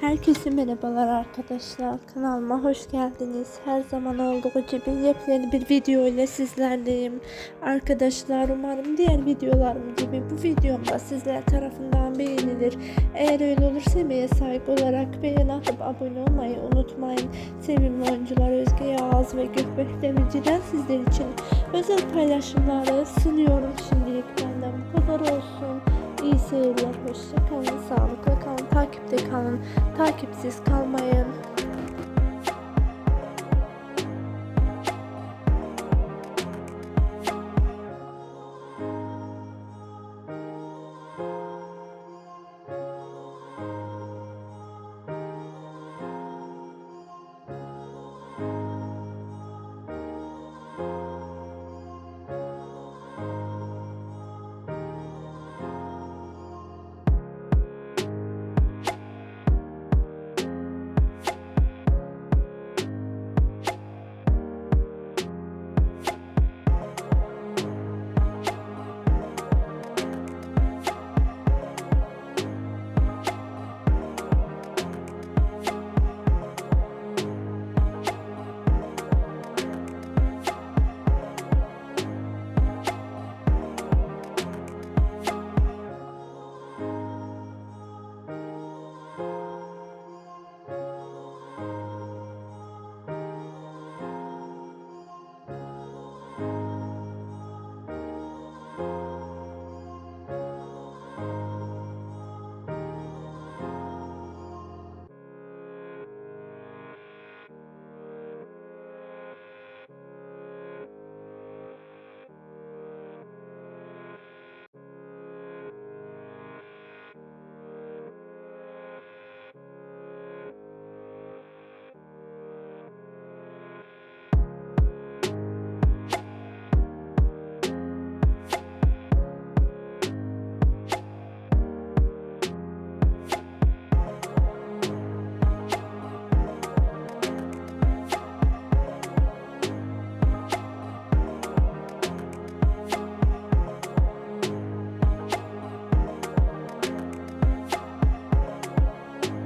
Herkese merhabalar arkadaşlar. Kanalıma hoş geldiniz. Her zaman olduğu gibi yepyeni bir video ile sizlerleyim. Arkadaşlar umarım diğer videolarım gibi bu videom da sizler tarafından beğenilir. Eğer öyle olursa emeğe sahip olarak beğen atıp abone olmayı unutmayın. Sevimli oyuncular Özge Yağız ve Gökbek Demirci'den sizler için özel paylaşımları sunuyorum. Şimdilik benden bu kadar olsun. İyi seyirler, hoşça takipsiz kalmayın.